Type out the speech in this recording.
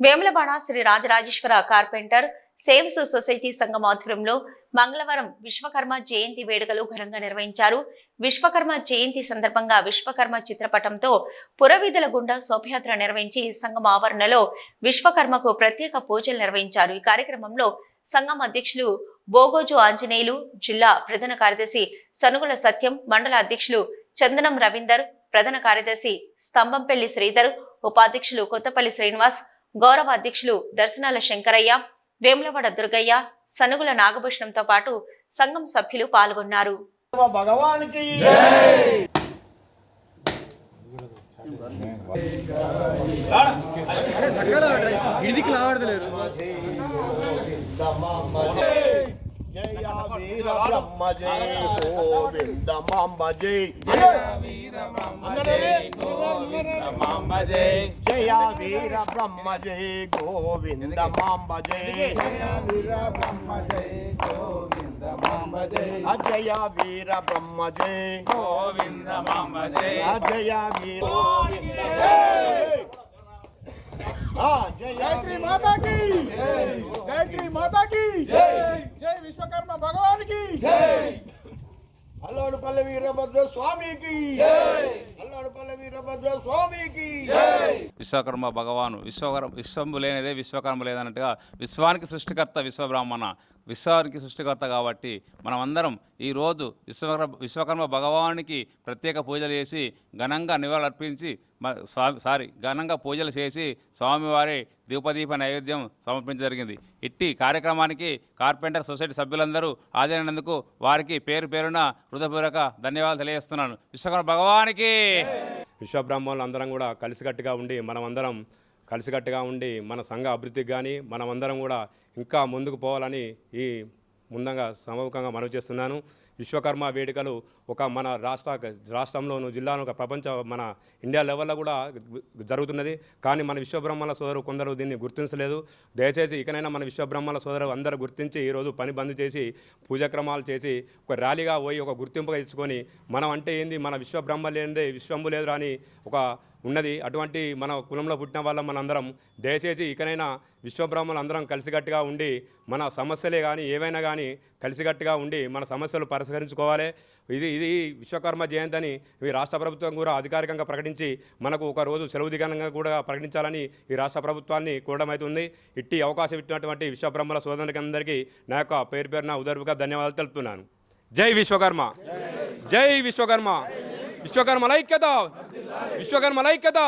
Vemulawada Sri Rajarajeshwara carpenter saves society సంఘం ఆధ్వర్యంలో మంగళవారం విశ్వకర్మ జయంతి వేడుకలు ఘనంగా నిర్వహించారు. విశ్వకర్మ జయంతి సందర్భంగా విశ్వకర్మ చిత్రపటంతో పురవీధుల గుండా శోభయాత్ర నిర్వహించి సంఘం ఆవరణలో విశ్వకర్మకు ప్రత్యేక పూజలు నిర్వహించారు. ఈ కార్యక్రమంలో సంఘం అధ్యక్షులు బోగోజు ఆంజనేయులు జిల్లా ప్రధాన కార్యదర్శి సనుగుల సత్యం మండల అధ్యక్షులు చందనం రవీందర్ ప్రధాన కార్యదర్శి స్తంభంపల్లి శ్రీధర్ ఉపాధ్యక్షులు కొత్తపల్లి శ్రీనివాస్ గౌరవ అధ్యక్షులు దర్శనాల శంకరయ్య వేములవాడ దుర్గయ్య సనుగుల నాగభూషణంతో పాటు సంఘం సభ్యులు పాల్గొన్నారు. భగవానికి ఇడికి లావడలేరు జయ వీర బ్రహ్మ జయ గోవింద మాంబ జయ జయ వీర బ్రహ్మ జయ గోవింద మాంబ జయ అజయ వీర బ్రహ్మ జయ అజయ వీర జయ గాయత్రి మాతా की గాయత్రి మాతా की జై. విశ్వకర్మ భగవానికి! అల్లాడుపల్లి వీరభద్ర స్వామికి అల్లాడుపల్లి వీరభద్ర స్వామికి! విశ్వకర్మ భగవాను. విశ్వకర్మ విశ్వంబు లేనిదే విశ్వకర్మ లేదన్నట్టుగా విశ్వానికి సృష్టికర్త విశ్వబ్రాహ్మణ. విశ్వానికి సృష్టికర్త కాబట్టి మనమందరం ఈరోజు విశ్వకర్మ విశ్వకర్మ భగవానికి ప్రత్యేక పూజలు చేసి ఘనంగా నివాళులర్పించి స్వామి సారీ ఘనంగా పూజలు చేసి స్వామివారి దీపదీప నైవేద్యం సమర్పించడం జరిగింది. ఇట్టి కార్యక్రమానికి కార్పెంటర్ సొసైటీ సభ్యులందరూ హాజరైనందుకు వారికి పేరు పేరున హృదయపూర్వక ధన్యవాదాలు తెలియజేస్తున్నాను. విశ్వకర్మ భగవానికి! విశ్వబ్రహ్మలు అందరం కూడా కలిసికట్టుగా ఉండి మనమందరం కలిసికట్టుగా ఉండి మన సంఘ అభివృద్ధికి కానీ మనమందరం కూడా ఇంకా ముందుకు పోవాలని ఈ ముందంగా సమూహంగా మనవి చేస్తున్నాను. విశ్వకర్మ వేడుకలు ఒక మన రాష్ట్ర రాష్ట్రంలోను జిల్లాను ఒక ప్రపంచ మన ఇండియా లెవెల్లో కూడా జరుగుతున్నది. కానీ మన విశ్వబ్రహ్మల సోదరు కొందరు దీన్ని గుర్తించలేదు. దయచేసి ఇకనైనా మన విశ్వబ్రహ్మల సోదరు అందరూ గుర్తించి ఈరోజు పని బంద్ చేసి పూజక్రమాలు చేసి ఒక ర్యాలీగా పోయి ఒక గుర్తింపుగా ఇచ్చుకొని మనం అంటే ఏంది? మన విశ్వబ్రహ్మ లేనిదే విశ్వంబు లేదు అని ఒక ఉన్నది. అటువంటి మన కులంలో పుట్టిన వాళ్ళం మనందరం. దయచేసి ఇకనైనా విశ్వబ్రహ్మలు అందరం కలిసికట్టుగా ఉండి మన సమస్యలే కానీ ఏవైనా కానీ కలిసికట్టుగా ఉండి మన సమస్యలు పరిష్కరించుకోవాలి ఇది ఇది విశ్వకర్మ జయంతి అని ఈ రాష్ట్ర ప్రభుత్వం కూడా అధికారికంగా ప్రకటించి మనకు ఒక రోజు సెలవు దిగనంగా కూడా ప్రకటించాలని ఈ రాష్ట్ర ప్రభుత్వాన్ని కోరడమవుతుంది ఇట్టి అవకాశం ఇచ్చినటువంటి విశ్వబ్రహ్మల సోదరులకి అందరికీ నా యొక్క పేరు పేరున ఉదర్వుగా ధన్యవాదాలు తెలుపుతున్నాను. జై విశ్వకర్మ! జై విశ్వకర్మ! విశ్వకర్మ ఐక్యత విశ్వకర్మ ఐక్యత